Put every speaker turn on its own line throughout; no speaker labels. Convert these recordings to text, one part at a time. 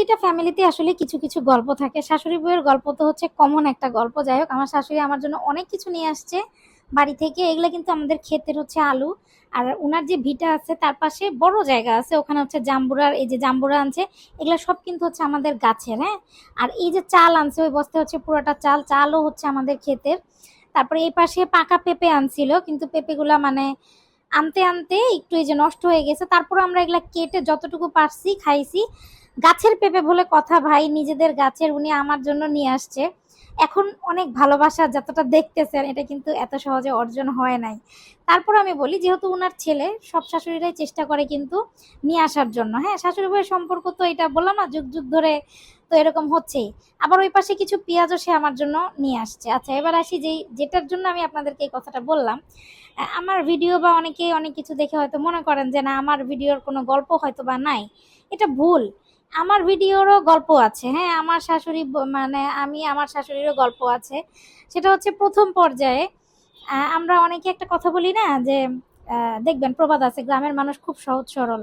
প্রতিটা ফ্যামিলিতে আসলে কিছু কিছু গল্প থাকে। শাশুড়ি বউয়ের গল্প তো হচ্ছে কমন একটা গল্প। যাই হোক, আমার শাশুড়ি আমার জন্য অনেক কিছু নিয়ে আসছে। বাড়ি থেকে এগুলো কিন্তু আমাদের ক্ষেতের হচ্ছে আলু। আর ওনার যে ভিটা আছে, তার পাশে বড় জায়গা আছে। ওখানে হচ্ছে জাম্বুরার, এই যে জাম্বুরা আনছে, এগুলো সব কিন্তু হচ্ছে আমাদের গাছের হ্যাঁ? আর এই যে চাল আনছে, ওই বস্তা হচ্ছে পুরোটা চাল, চালও হচ্ছে আমাদের ক্ষেতের। তারপরে এই পাশে পাকা পেঁপে আনছিল, কিন্তু পেঁপেগুলা মানে আনতে আনতে একটু এই যে নষ্ট হয়ে গেছে। তারপর আমরা এগুলা কেটে যতটুকু পারছি, খাইছি। গাছের পেঁপে বলে কথা ভাই, নিজেদের গাছের উনি আমার জন্য নিয়ে আসছে। এখন অনেক ভালোবাসা যতটা দেখতেছেন, এটা কিন্তু এত সহজে অর্জন হয় নাই। তারপর আমি বলি, যেহেতু উনার ছেলে, সব শাশুড়িরাই চেষ্টা করে কিন্তু নিয়ে আসার জন্য। হ্যাঁ শাশুড়ি বউয়ের সম্পর্ক তো এটা বললাম না, যুগ যুগ ধরে তো এরকম হচ্ছেই। আবার ওই পাশে কিছু পেঁয়াজও সে আমার জন্য নিয়ে আসছে। আচ্ছা এবার আসি যেই, যেটার জন্য আমি আপনাদেরকে এই কথাটা বললাম। আমার ভিডিও বা অনেকে অনেক কিছু দেখে হয়তো মনে করেন যে, না, আমার ভিডিওর কোনো গল্প হয়তো বা নাই। এটা ভুল। আমার ভিডিওরও গল্প আছে হ্যাঁ আমার শাশুড়ি মানে আমি আমার শাশুড়িরও গল্প আছে। সেটা হচ্ছে প্রথম পর্যায়ে আমরা অনেকে একটা কথা বলি না যে দেখবেন প্রবাদ আছে, গ্রামের মানুষ খুব সহজ সরল।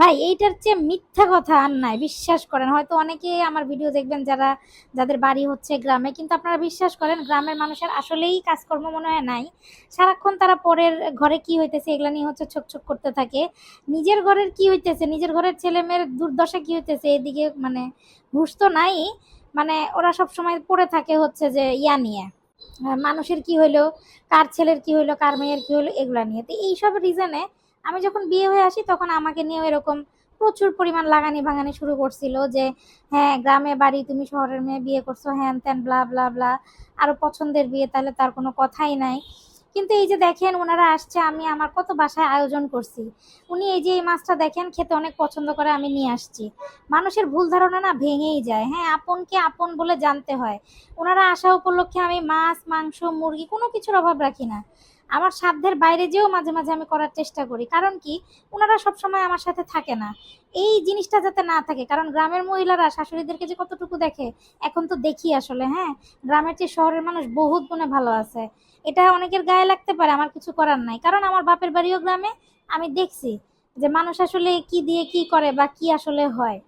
ভাই, এইটার চেয়ে মিথ্যা কথা আর নাই, বিশ্বাস করেন। হয়তো অনেকে আমার ভিডিও দেখবেন যারা, যাদের বাড়ি হচ্ছে গ্রামে, কিন্তু আপনারা বিশ্বাস করেন, গ্রামের মানুষের আসলেই কাজকর্ম মনে হয় নাই। সারাক্ষণ তারা পরের ঘরে কি হইতেছে, এগুলা নিয়ে হচ্ছে ছোক ছোক করতে থাকে। নিজের ঘরের কি হইতেছে, নিজের ঘরের ছেলে মেয়ের দুর্দশা কি হইতেছে, এদিকে মানে ঘুষ তো নাই। মানে ওরা সব সময় পড়ে থাকে হচ্ছে যে, ইয়া নিয়ে। মানুষের কি হইল, কার ছেলের কি হইল, কার মেয়ের কি হইল, এগুলা নিয়ে। তো এইসব রিজনে আমি যখন বিয়ে হয়ে আসি তখন আমাকে নিয়ে এরকম প্রচুর পরিমাণ লাগানি ভাঙানি শুরু করছিল যে হ্যাঁ গ্রামে বাড়ি, তুমি শহরের মেয়ে বিয়ে করছ, হ্যান ত্যান ব্লা ব্লা ব্লা আরও পছন্দের বিয়ে, তাহলে তার কোনো কথাই নাই। কিন্তু এই যে দেখেন ওনারা আসছে, আমি আমার কত বাসায় আয়োজন করছি। উনি এই যে এই মাছটা দেখেন, খেতে অনেক পছন্দ করে আমি নিয়ে আসছি। মানুষের ভুল ধারণা না ভেঙেই যায়। হ্যাঁ আপনকে আপন বলে জানতে হয়। ওনারা আসা উপলক্ষে আমি মাছ, মাংস, মুরগি কোনো কিছুর অভাব রাখি না। আমার সাধ্যের বাইরে যেও মাঝে মাঝে আমি করার চেষ্টা করি। কারণ কি? ওনারা সবসময় আমার সাথে থাকে না। এই জিনিসটা যাতে না থাকে, কারণ গ্রামের মহিলারা শাশুড়িদেরকে যে কতটুকু দেখে, এখন তো দেখি আসলে হ্যাঁ? গ্রামের চেয়ে শহরের মানুষ বহুত গুণে ভালো আছে। এটা অনেকের গায়ে লাগতে পারে, আমার কিছু করার নাই। কারণ আমার বাপের বাড়িও গ্রামে, আমি দেখছি যে মানুষ আসলে কি দিয়ে কি করে বা কি আসলে হয়।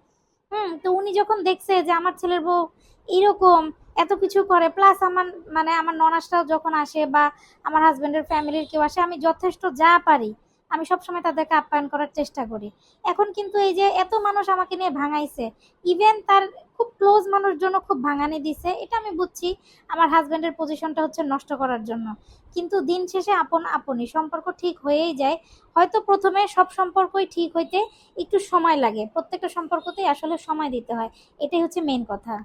হুম, তো উনি যখন দেখছে যে আমার ছেলের বউ এরকম এত কিছু করে প্লাস আমার মানে আমার ননাসটাও যখন আসে বা আমার হাজবেন্ডের ফ্যামিলির কেউ আসে, আমি যথেষ্ট যা পারি, আমি সবসময় তাদেরকে আপ্যায়ন করার চেষ্টা করি। এখন কিন্তু এই যে এত মানুষ আমাকে নিয়ে ভাঙাইছে ইভেন তার খুব ক্লোজ মানুষ জন্য খুব ভাঙানি দিছে, এটা আমি বুঝছি, আমার হাজবেন্ডের পজিশনটা হচ্ছে নষ্ট করার জন্য। কিন্তু দিন শেষে আপন আপনই সম্পর্ক ঠিক হয়েই যায়। হয়তো প্রথমে সব সম্পর্কই ঠিক হইতে একটু সময় লাগে, প্রত্যেকটা সম্পর্কতেই আসলে সময় দিতে হয়, এটাই হচ্ছে মেন কথা।